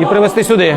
і привезти сюди.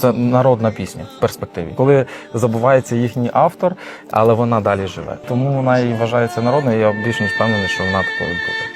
Це народна пісня в перспективі, коли забувається їхній автор, але вона далі живе. Тому вона і вважається народною. Я більш ніж впевнений, що вона такою буде.